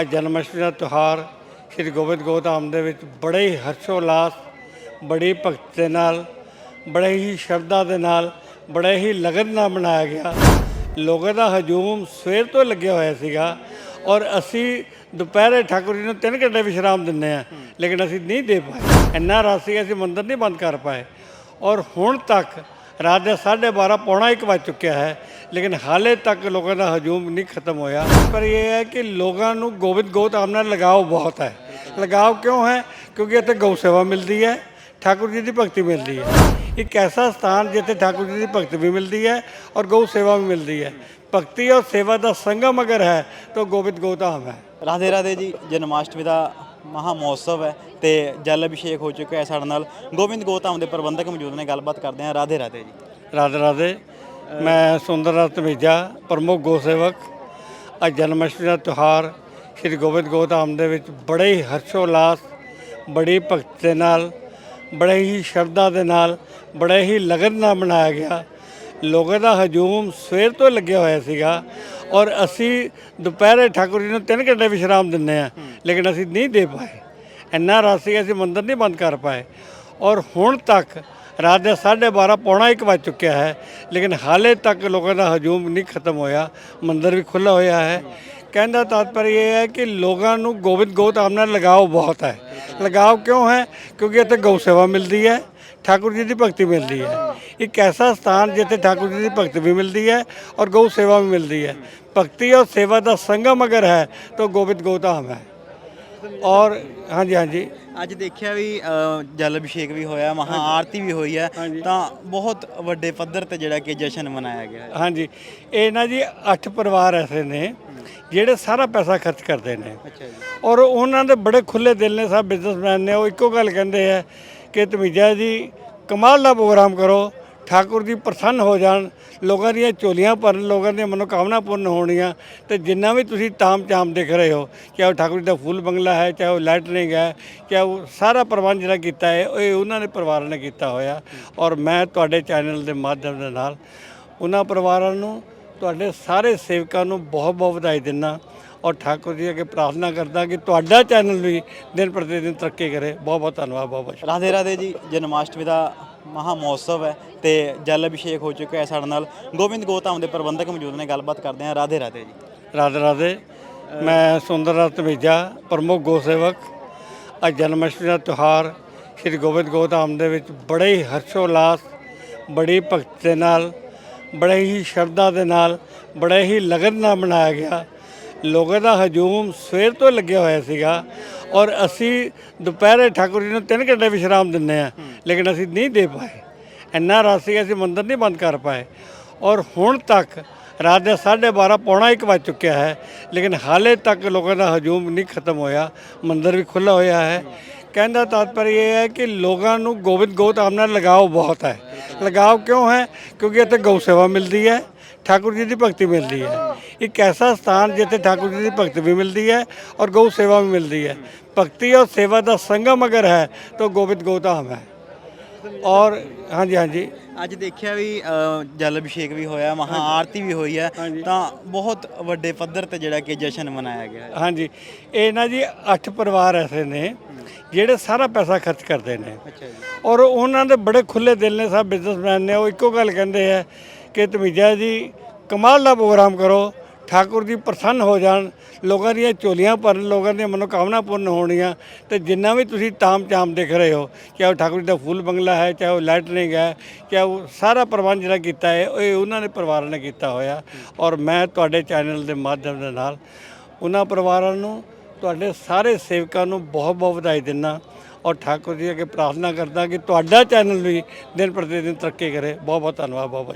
ਅੱਜ ਜਨਮ ਅਸ਼ਟਮੀ ਦਾ ਤਿਉਹਾਰ ਸ੍ਰੀ ਗੋਬਿੰਦ ਗੋਧਾਮ ਦੇ ਵਿੱਚ ਬੜੇ ਹੀ ਹਰਸ਼ੋਲਾਸ, ਬੜੀ ਭਗਤ ਦੇ ਨਾਲ, ਬੜੇ ਹੀ ਸ਼ਰਧਾ ਦੇ ਨਾਲ, ਬੜੇ ਹੀ ਲਗਨ ਨਾਲ ਮਨਾਇਆ ਗਿਆ। ਲੋਕਾਂ ਦਾ ਹਜੂਮ ਸਵੇਰ ਤੋਂ ਲੱਗਿਆ ਹੋਇਆ ਸੀਗਾ ਔਰ ਅਸੀਂ ਦੁਪਹਿਰੇ ਠਾਕੁਰ ਜੀ ਨੂੰ 3 ਘੰਟੇ ਵਿਸ਼ਰਾਮ ਦਿੰਦੇ ਆ ਲੇਕਿਨ ਅਸੀਂ ਨਹੀਂ ਦੇ ਪਾਏ। ਇੰਨਾ ਰਸ਼ ਸੀ ਅਸੀਂ ਮੰਦਿਰ ਨਹੀਂ ਬੰਦ ਕਰ ਪਾਏ। ਔਰ ਹੁਣ ਤੱਕ ਰਾਤ ਦੇ 12:30 ਪੌਣਾ 1 ਵੱਜ ਚੁੱਕਿਆ ਹੈ, ਲੇਕਿਨ ਹਾਲੇ ਤੱਕ ਲੋਕਾਂ ਦਾ ਹਜੂਮ ਨਹੀਂ ਖਤਮ ਹੋਇਆ। ਪਰ ਇਹ ਹੈ ਕਿ ਲੋਕਾਂ ਨੂੰ ਗੋਬਿੰਦ ਗੋਧਾਮ ਨਾਲ ਲਗਾਓ ਬਹੁਤ ਹੈ। ਲਗਾਓ ਕਿਉਂ ਹੈ? ਕਿਉਂਕਿ ਇੱਥੇ ਗਊ ਸੇਵਾ ਮਿਲਦੀ ਹੈ, ਠਾਕੁਰ ਜੀ ਦੀ ਭਗਤੀ ਮਿਲਦੀ ਹੈ। ਇੱਕ ਐਸਾ ਸਥਾਨ ਜਿੱਥੇ ਠਾਕੁਰ ਜੀ ਦੀ ਭਗਤੀ ਵੀ ਮਿਲਦੀ ਹੈ ਔਰ ਗਊ ਸੇਵਾ ਵੀ ਮਿਲਦੀ ਹੈ। ਭਗਤੀ ਔਰ ਸੇਵਾ ਦਾ ਸੰਗਮ ਅਗਰ ਹੈ, ਤਾਂ ਗੋਬਿੰਦ ਗੋਧਾਮ ਹੈ। ਰਾਧੇ ਰਾਧੇ ਜੀ, ਜਨਮਾਸ਼ਟਮੀ ਦਾ ਮਹਾ ਮਹੋਤਸਵ ਹੈ ਤੇ ਜਲ ਅਭਿਸ਼ੇਕ ਹੋ ਚੁੱਕਾ ਹੈ ਸਾਡੇ ਨਾਲ। ਗੋਬਿੰਦ ਗੋਧਾਮ ਦੇ ਪ੍ਰਬੰਧਕ ਮੌਜੂਦ ਨੇ, ਗੱਲਬਾਤ ਕਰਦੇ ਹਾਂ। ਰਾਧੇ ਰਾਧੇ ਜੀ। ਰਾਧੇ ਰਾਧੇ। ਮੈਂ ਸੁੰਦਰ ਰਤ ਤਮੀਜਾ ਪ੍ਰਮੁੱਖ ਗੋਸੇਵਕ। ਅੱਜ ਜਨਮ ਅਸ਼ਟਮੀ ਦਾ ਤਿਉਹਾਰ। ਸ੍ਰੀ ਗੋਬਿੰਦ ਗੋਧਾਮ ਦੇ ਵਿੱਚ ਬੜੇ ਹੀ ਹਰਸ਼ੋਲਾਸ, ਬੜੀ ਭਗਤ ਦੇ ਨਾਲ, ਬੜੇ ਹੀ ਸ਼ਰਧਾ ਦੇ ਨਾਲ, ਬੜੇ ਹੀ ਲਗਨ ਨਾਲ ਮਨਾਇਆ ਗਿਆ। ਲੋਕਾਂ ਦਾ ਹਜੂਮ ਸਵੇਰ ਤੋਂ ਲੱਗਿਆ ਹੋਇਆ ਸੀਗਾ। ਔਰ ਅਸੀਂ ਦੁਪਹਿਰੇ ਠਾਕੁਰ ਜੀ ਨੂੰ 3 ਘੰਟੇ ਵਿਸ਼ਰਾਮ ਦਿੰਦੇ ਆ ਲੇਕਿਨ ਅਸੀਂ ਨਹੀਂ ਦੇ ਪਾਏ। ਇੰਨਾ ਰਸ਼ ਸੀ, ਅਸੀਂ ਮੰਦਰ ਨਹੀਂ ਬੰਦ ਕਰ ਪਾਏ। ਔਰ ਹੁਣ ਤੱਕ ਰਾਤ ਦੇ 12:30 ਪੌਣਾ 1 ਵੱਜ ਚੁੱਕਿਆ ਹੈ, ਲੇਕਿਨ ਹਾਲੇ ਤੱਕ ਲੋਕਾਂ ਦਾ ਹਜੂਮ ਨਹੀਂ ਖਤਮ ਹੋਇਆ, ਮੰਦਰ ਵੀ ਖੁੱਲਾ ਹੋਇਆ ਹੈ। ਕਹਿਣ ਦਾ ਤਾਤਪਰ ਇਹ ਹੈ ਕਿ ਲੋਕਾਂ ਨੂੰ ਗੋਬਿੰਦ ਗੋਧਾਮ ਨਾਲ ਲਗਾਓ ਬਹੁਤ ਹੈ। ਲਗਾਓ ਕਿਉਂ ਹੈ? ਕਿਉਂਕਿ ਇੱਥੇ ਗਊ ਸੇਵਾ ਮਿਲਦੀ ਹੈ, ਠਾਕੁਰ ਜੀ ਦੀ ਭਗਤੀ ਮਿਲਦੀ ਹੈ। ਇੱਕ ਐਸਾ ਸਥਾਨ ਜਿੱਥੇ ਠਾਕੁਰ ਜੀ ਦੀ ਭਗਤੀ ਵੀ ਮਿਲਦੀ ਹੈ ਔਰ ਗਊ ਸੇਵਾ ਵੀ ਮਿਲਦੀ ਹੈ। ਭਗਤੀ ਔਰ ਸੇਵਾ ਦਾ ਸੰਗਮ ਅਗਰ ਹੈ ਤਾਂ ਗੋਬਿੰਦ ਗੋਧਾਮ ਹੈ। ਔਰ ਹਾਂਜੀ ਹਾਂਜੀ। ਅੱਜ ਦੇਖਿਆ ਵੀ ਅ, ਜਲ ਅਭਿਸ਼ੇਕ ਵੀ ਹੋਇਆ ਮਹਾ ਆਰਤੀ ਵੀ ਹੋਈ ਹੈ। ਤਾਂ ਬਹੁਤ ਵੱਡੇ ਪੱਧਰ ਤੇ ਜਿਹੜਾ ਕਿ ਜਸ਼ਨ ਮਨਾਇਆ ਗਿਆ ਹੈ। ਹਾਂਜੀ। ਇਹ ਨਾ ਜੀ ਅੱਠ ਪਰਿਵਾਰ ਐਸੇ ਨੇ ਜਿਹੜੇ ਸਾਰਾ ਪੈਸਾ ਖਰਚ ਕਰਦੇ ਨੇ। ਅੱਛਾ ਜੀ। ਔਰ ਉਹਨਾਂ ਦੇ ਬੜੇ ਖੁੱਲੇ ਦਿਲ ਨੇ ਸਭ ਬਿਜ਼ਨਸਮੈਨ ਨੇ। ਉਹ ਇੱਕੋ ਗੱਲ ਕਹਿੰਦੇ ਆ ਕਿ ਤਮੀਜਾ ਜੀ ਕਮਾਲ ਦਾ ਪ੍ਰੋਗਰਾਮ ਕਰੋ ਠਾਕੁਰ ਜੀ ਪ੍ਰਸੰਨ ਹੋ ਜਾਣ, ਲੋਕਾਂ ਦੀਆਂ ਝੋਲੀਆਂ ਭਰਨ, ਲੋਕਾਂ ਦੀਆਂ ਮਨੋਕਾਮਨਾ ਪੂਰਨ ਹੋਣੀਆਂ ਤੇ ਜਿੰਨਾ ਵੀ ਤੁਸੀਂ ਤਾਮ ਚਾਮ ਦੇਖ ਰਹੇ ਹੋ, ਚਾਹੇ ਉਹ ਠਾਕੁਰ ਜੀ ਦਾ ਫੁੱਲ ਬੰਗਲਾ ਹੈ, ਚਾਹੇ ਉਹ ਲੈਟਰਿੰਗ ਹੈ, ਚਾਹੇ ਉਹ ਸਾਰਾ ਪ੍ਰਬੰਧ ਜਿਹੜਾ ਕੀਤਾ ਹੈ, ਇਹ ਉਹਨਾਂ ਦੇ ਪਰਿਵਾਰਾਂ ਨੇ ਕੀਤਾ ਹੋਇਆ। ਔਰ ਮੈਂ ਤੁਹਾਡੇ ਚੈਨਲ ਦੇ ਮਾਧਿਅਮ ਦੇ ਨਾਲ ਉਹਨਾਂ ਪਰਿਵਾਰਾਂ ਨੂੰ, ਤੁਹਾਡੇ ਸਾਰੇ ਸੇਵਕਾਂ ਨੂੰ ਬਹੁਤ ਬਹੁਤ ਵਧਾਈ ਦਿੰਦਾ ਔਰ ਠਾਕੁਰ ਜੀ ਅੱਗੇ ਪ੍ਰਾਰਥਨਾ ਕਰਦਾ ਕਿ ਤੁਹਾਡਾ ਚੈਨਲ ਵੀ ਦਿਨ ਪ੍ਰਤੀ ਦਿਨ ਤਰੱਕੀ ਕਰੇ। ਬਹੁਤ ਬਹੁਤ ਧੰਨਵਾਦ ਬਹੁਤ ਬਹੁਤ ਰਾਧੇ ਰਾਧੇ ਜੀ, ਜਨਮਾਸ਼ਟਮੀ ਦਾ ਮਹਾ ਮਹੋਤਸਵ ਹੈ ਤੇ ਜਲ ਅਭਿਸ਼ੇਕ ਹੋ ਚੁੱਕਾ ਹੈ ਸਾਡੇ ਨਾਲ। ਗੋਬਿੰਦ ਗੋਧਾਮ ਦੇ ਪ੍ਰਬੰਧਕ ਮੌਜੂਦ ਨੇ, ਗੱਲਬਾਤ ਕਰਦੇ ਹਾਂ। ਰਾਧੇ ਰਾਧੇ ਜੀ। ਰਾਧੇ ਰਾਧੇ। ਮੈਂ ਸੁੰਦਰ ਰਤ ਤਮੀਜਾ ਪ੍ਰਮੁੱਖ ਗੋਸੇਵਕ। ਅੱਜ ਜਨਮ ਅਸ਼ਟਮੀ ਦਾ ਤਿਉਹਾਰ ਸ੍ਰੀ ਗੋਬਿੰਦ ਗੋਧਾਮ ਦੇ ਵਿੱਚ ਬੜੇ ਹੀ ਹਰਸ਼ੋਲਾਸ, ਬੜੀ ਭਗਤ ਦੇ ਨਾਲ, ਬੜੇ ਹੀ ਸ਼ਰਧਾ ਦੇ ਨਾਲ, ਬੜੇ ਹੀ ਲਗਨ ਨਾਲ ਮਨਾਇਆ ਗਿਆ। ਲੋਕਾਂ ਦਾ ਹਜੂਮ ਸਵੇਰ ਤੋਂ ਲੱਗਿਆ ਹੋਇਆ ਸੀਗਾ। ਔਰ ਅਸੀਂ ਦੁਪਹਿਰੇ ਠਾਕੁਰ ਜੀ ਨੂੰ 3 ਘੰਟੇ ਵਿਸ਼ਰਾਮ ਦਿੰਦੇ ਆ ਲੇਕਿਨ ਅਸੀਂ ਨਹੀਂ ਦੇ ਪਾਏ। ਇੰਨਾ ਰਸ਼ ਸੀ ਅਸੀਂ ਮੰਦਰ ਨਹੀਂ ਬੰਦ ਕਰ ਪਾਏ। ਔਰ ਹੁਣ ਤੱਕ ਰਾਤ ਦੇ 12:30 ਪੌਣਾ 1 ਵੱਜ ਚੁੱਕਿਆ ਹੈ, ਲੇਕਿਨ ਹਾਲੇ ਤੱਕ ਲੋਕਾਂ ਦਾ ਹਜੂਮ ਨਹੀਂ ਖਤਮ ਹੋਇਆ, ਮੰਦਰ ਵੀ ਖੁੱਲਾ ਹੋਇਆ ਹੈ। ਕਹਿਣ ਦਾ ਤਾਤਪਰ ਇਹ ਹੈ ਕਿ ਲੋਕਾਂ ਨੂੰ ਗੋਬਿੰਦ ਗੋਧਾਮ ਨਾਲ ਲਗਾਓ ਬਹੁਤ ਹੈ। ਲਗਾਓ ਕਿਉਂ ਹੈ? ਕਿਉਂਕਿ ਇੱਥੇ ਗਊ ਸੇਵਾ ਮਿਲਦੀ ਹੈ, ਠਾਕੁਰ ਜੀ ਦੀ ਭਗਤੀ ਮਿਲਦੀ ਹੈ। ਇੱਕ ਐਸਾ ਸਥਾਨ ਜਿੱਥੇ ਠਾਕੁਰ ਜੀ ਦੀ ਭਗਤੀ ਵੀ ਮਿਲਦੀ ਹੈ ਔਰ ਗਊ ਸੇਵਾ ਵੀ ਮਿਲਦੀ ਹੈ। ਭਗਤੀ ਔਰ ਸੇਵਾ ਦਾ ਸੰਗਮ ਅਗਰ ਹੈ ਤਾਂ ਗੋਬਿੰਦ ਗੋਧਾਮ ਹੈ। ਔਰ ਹਾਂਜੀ ਹਾਂਜੀ। ਅੱਜ ਦੇਖਿਆ ਵੀ ਅ, ਜਲ ਅਭਿਸ਼ੇਕ ਵੀ ਹੋਇਆ ਮਹਾ ਆਰਤੀ ਵੀ ਹੋਈ ਹੈ। ਤਾਂ ਬਹੁਤ ਵੱਡੇ ਪੱਧਰ ਤੇ ਜਿਹੜਾ ਕਿ ਜਸ਼ਨ ਮਨਾਇਆ ਗਿਆ ਹੈ। ਹਾਂਜੀ। ਇਹ ਨਾ ਜੀ ਅੱਠ ਪਰਿਵਾਰ ਐਸੇ ਨੇ ਜਿਹੜੇ ਸਾਰਾ ਪੈਸਾ ਖਰਚ ਕਰਦੇ ਨੇ। ਅੱਛਾ ਜੀ। ਔਰ ਉਹਨਾਂ ਦੇ ਬੜੇ ਖੁੱਲੇ ਦਿਲ ਨੇ ਸਭ ਬਿਜ਼ਨਸਮੈਨ ਨੇ। ਉਹ ਇੱਕੋ ਗੱਲ ਕਹਿੰਦੇ ਆ ਕਿ ਤਮੀਜਾ ਜੀ ਕਮਾਲ ਦਾ ਪ੍ਰੋਗਰਾਮ ਕਰੋ ਠਾਕੁਰ ਜੀ ਪ੍ਰਸੰਨ ਹੋ ਜਾਣ, ਲੋਕਾਂ ਦੀਆਂ ਝੋਲੀਆਂ ਭਰਨ, ਲੋਕਾਂ ਦੀਆਂ ਮਨੋਕਾਮਨਾ ਪੂਰਨ ਹੋਣੀਆਂ ਤੇ ਜਿੰਨਾ ਵੀ ਤੁਸੀਂ ਤਾਮ ਚਾਮ ਦੇਖ ਰਹੇ ਹੋ, ਚਾਹੇ ਉਹ ਠਾਕੁਰ ਜੀ ਦਾ ਫੁੱਲ ਬੰਗਲਾ ਹੈ, ਚਾਹੇ ਉਹ ਲੈਟਰਿੰਗ ਹੈ, ਚਾਹੇ ਉਹ ਸਾਰਾ ਪ੍ਰਬੰਧ ਜਿਹੜਾ ਕੀਤਾ ਹੈ, ਇਹ ਉਹਨਾਂ ਦੇ ਪਰਿਵਾਰਾਂ ਨੇ ਕੀਤਾ ਹੋਇਆ। ਔਰ ਮੈਂ ਤੁਹਾਡੇ ਚੈਨਲ ਦੇ ਮਾਧਿਅਮ ਦੇ ਨਾਲ ਉਹਨਾਂ ਪਰਿਵਾਰਾਂ ਨੂੰ, ਤੁਹਾਡੇ ਸਾਰੇ ਸੇਵਕਾਂ ਨੂੰ ਬਹੁਤ ਬਹੁਤ ਵਧਾਈ ਦਿੰਦਾ ਔਰ ਠਾਕੁਰ ਜੀ ਅੱਗੇ ਪ੍ਰਾਰਥਨਾ ਕਰਦਾ ਕਿ ਤੁਹਾਡਾ ਚੈਨਲ ਵੀ ਦਿਨ ਪ੍ਰਤੀ ਦਿਨ ਤਰੱਕੀ ਕਰੇ। ਬਹੁਤ ਬਹੁਤ ਧੰਨਵਾਦ ਬਹੁਤ ਬਹੁਤ